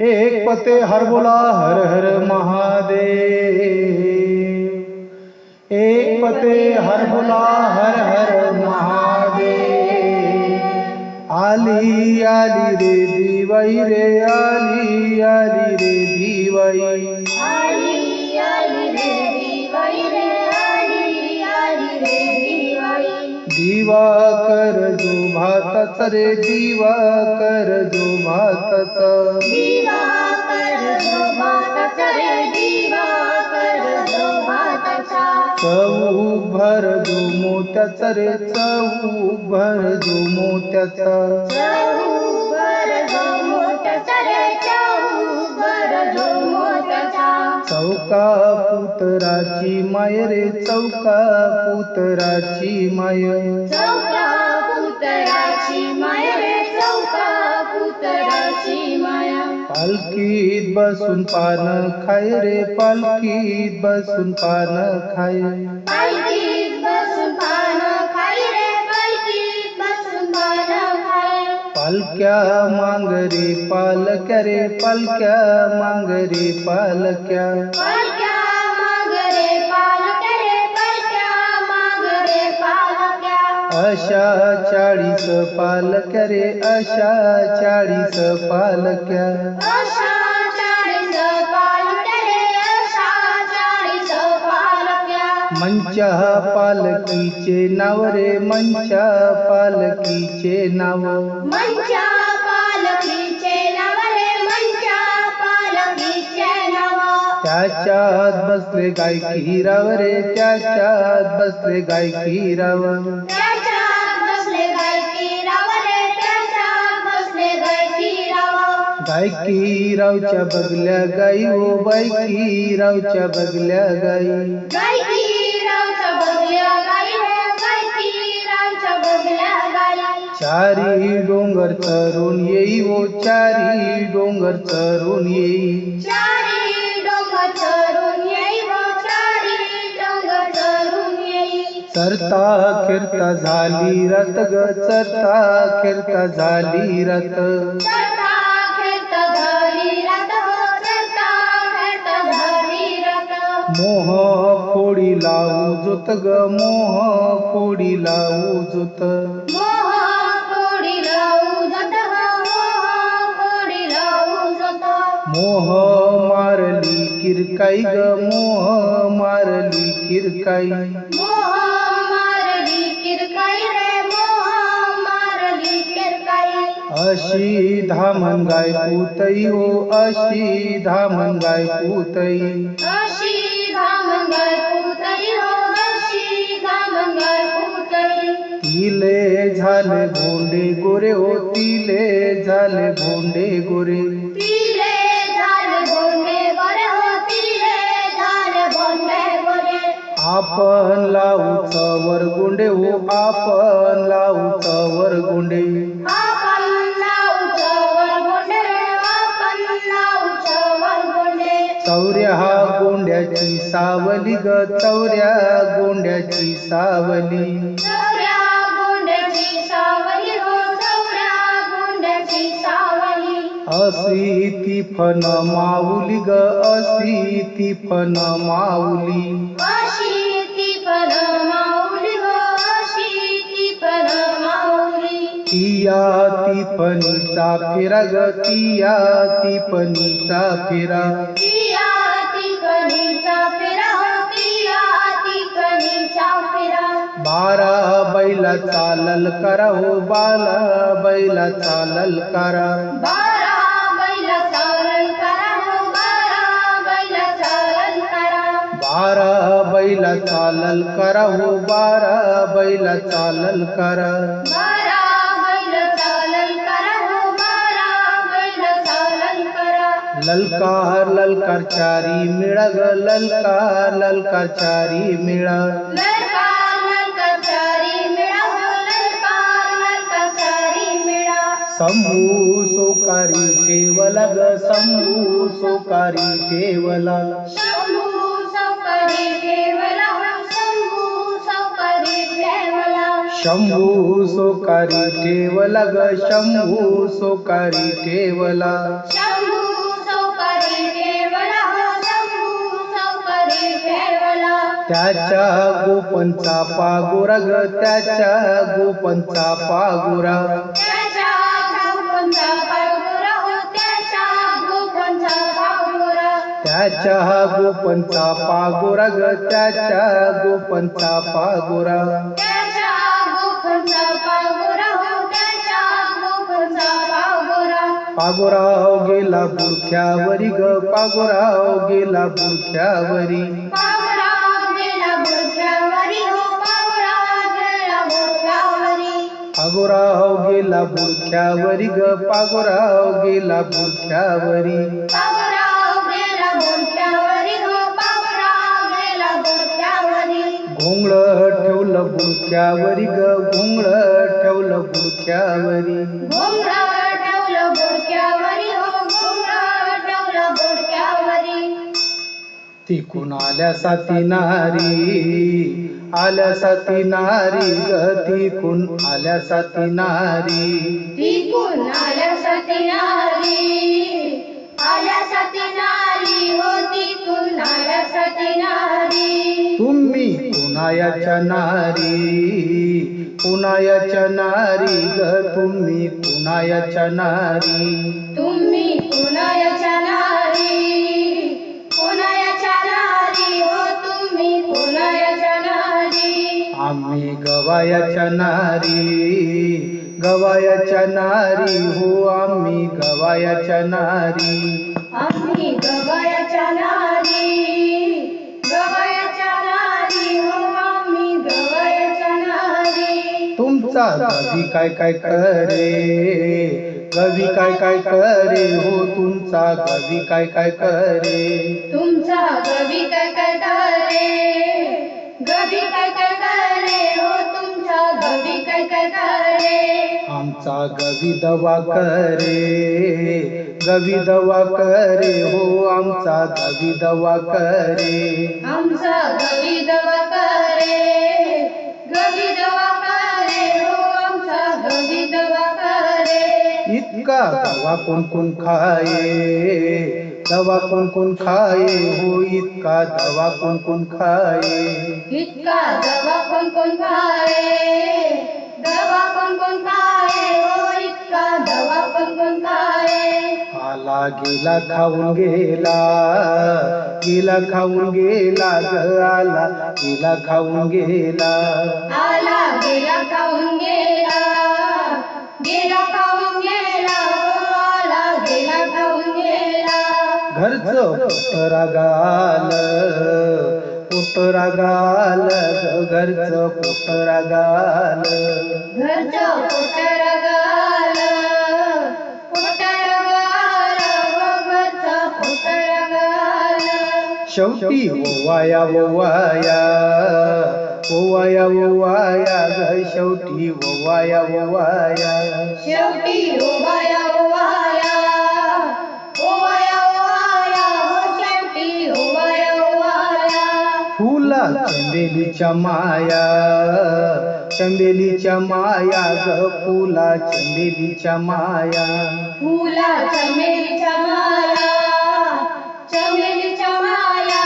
एक पते हर बोला हर हर महादेव। एक पते हर बोला हर हर महादेव। आली आली रे दिवाई रे आली आली रे दिवाई। आली आली रे दिवाळी रे आली आली रे दिवाळी दिवा भाताचा रे दिवा कर जो भाताचा. दिवा कर जो भाताचा रे दिवा कर जो भाताचा. चऊ भर जो मोत्याचा रे चऊ भर जो मोत्याचा. जो रे जो चौका पुतराची माय रे चौका पुतराची माय. चौका पुतराची माया रे चौका पुतराची माया. पालखीत बसून पान खाय रे पालखीत बसून पान खाय. पालखीत बसून पानं रे पालखीत बसून पानं पालक्या मांगरे पालक्या रे पालक्या मांगरे पालक्या अशा चाळीस पालक्या रे अशा चाळीस पालक्या. अशा चाळीस पालक्या रे अशा चाळीस पालक्या. मंचा पालकीचे नाव रे मंचा पालकीचे नाव. मंचा पालखीचे नाव रे मंचा पालखीचे नाव. त्याच्यात बसले गायकी राव रे त्याच्यात बसले गायकी राव बायकी रावच्या बगल्या गाई हो गायकी रावच्या बगल्या गाई. चारी डोंगर चरून येई हो चारी डोंगर चरून येई. चरता फिरता झाली रत ग चरता फिरता झाली रत मोह फोडी लावू जोत ग मोह फोडी लावू जोत. मोह मारली किरकाई ग मोह मारली किरकाई. मोह मारली किरकाई रे मोह मारली किरकाई. अशी धामन गाय पुतई हो अशी धामन गाय पुतई. हो तिले झाले भोंडे गोरे हो तिले झाले भोंडे गोरे. तिले झाले बोंडे गोरे हो तिले झाले बोंडे गोरे. आपण लावू चवर गोंडे हो आपण लावू चवर गोंडे. चौऱ्या हा गोंड्याची सावली ग चौऱ्या गोंड्याची सावली. चौऱ्या गोंड्याची सावली हो चौऱ्या गोंड्याची सावली. असी ती फन माऊली ग असी ती फन माऊली. अशी ती पण माऊली हो अशी ती माऊली. तिया ती फणीचा फेरा ग तिया ती फणीचा फेरा. बारा बैला चालल करा हो बाला बैला चालल करा. बारा बैला चालन करा हो बारा बैला चालन करा. बारा बैला चालल करा हो बारा बैला चालल करा. बारा बैल चालन करा हो बारा बैल चालन करा. ललकार ललकार चारी मिळा ग ललकार ललकार चारी मिळा. शंभू सोकारी ठेवला ग शंभू सोकारी ठेवला शंभू सोकारी ठेवला ग शंभू सोकारी ठेवला त्याच्या गोपंचा पागुरा ग त्याच्या गोपंचा पागुरा. त्याच्या गोपंचा पागोरा ग त्याच्या गोपंचा पागोरा. हो पागोराव गेला बुडख्यावरी ग पागोराव गेला पागोरा गेला बुडक्यावरी हो पागोरा गेला पागोराव बुडख्यावरी ग पागोराव गेला बुडख्यावरी बुडक्यावरी घोंगळ ठेवलं बुडख्यावरी ग घोंगळ ठेवलं बुडक्यावरी. बुडक्यावरी तिकून आल्या साती नारी आल्या साती नारी ग तिकून आल्या साती नारी. टिकून आल्यासाठी नारी आल्यासाठी नारी हो टिकून आल्यासाठी नारी. तुम्ही कुणायाच्या नारी कुणायाच्या नारी ग तुम्ही कुणायाच्या नारी. तुम्ही कुणाच्या नारी कुणाच्या नारी हो तुम्ही कुणाच्या नारी. आम्ही गवायाच्या नारी गवायाच्या नारी हो आम्ही गवायाच्या नारी. आम्ही गवयाच्या नारी. गवी काय काय करे? गवी काय काय करे हो तुमचा? गवी काय काय करे? तुमचा गवी काय काय करे? गवी काय काय करे हो तुमचा? गवी काय काय करे? आमचा गवी दवा करे? गवी दवा करे हो आमचा? गवी दवा करे? आमचा गवी इतका दवा कोण कोण खाये? दवा कोण कोण खाये? हो इतका दवा कोण कोण खाये? इतका दवा कोण कोण खाये? दवा कोण कोण खाये? हो इतका दवा कोण कोण खाये? आला गेला खाऊन गेला. गेला खाऊन गेला ग आला गेला खाऊन गेला. आला गेला खाऊन गेला. गेला घरचं पोटरा गाल गाल घरचं पोटरा गाल घरचं पोटर गाल पोटर गाल घरचं पोटर गाल शेवटी ओवाया ओवाया ओवाया ओवाया ग शेवटी ओवाया ओवाया. शेवटी ओवाया ओवाया ओवाया चंबेलीच्या माया चंबेलीच्या माया ग फुला चंबेलीच्या माया. फुला चमेलीच्या माया चमेलीच्या माया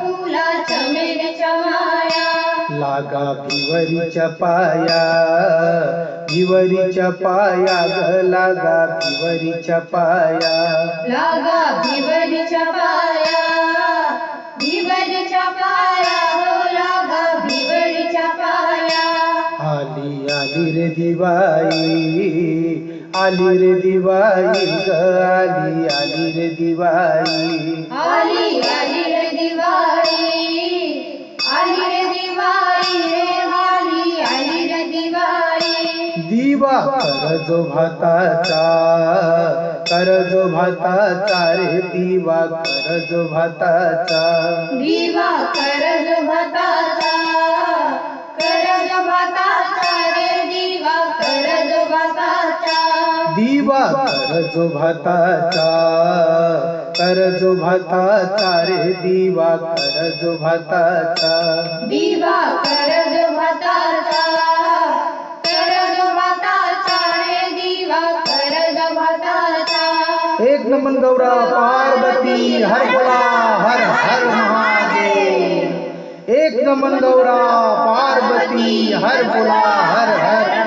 फुला चमेलीच्या माया. लागा भिवरीच्या पाया भिवरीच्या पाया ग लागा भिवरीच्या पाया. लागा भिवरीच्या पाया भिवरीच्या रे दिवाई आली रे दिवाई ग आली आली रे दिवाई आली आली रे दिवाळी आली रे दिवाळी रे आली आली रे दिवाळी. दिवा कर जो भाताचा कर जो भाताचा रे दिवा कर जो भाताचा. दिवा करज भाताचा करज भाताचा दिवा कर जो भाताचा कर जो भाताचा रे दिवा कर जो भाताचा दिवा करज भाताचा करज भाताचा रे दिवा करज भाताचा एक नमन गौरा पार्वती हर बोला हर हर महादेव। एक नमन गौरा पार्वती हर बोला हर हर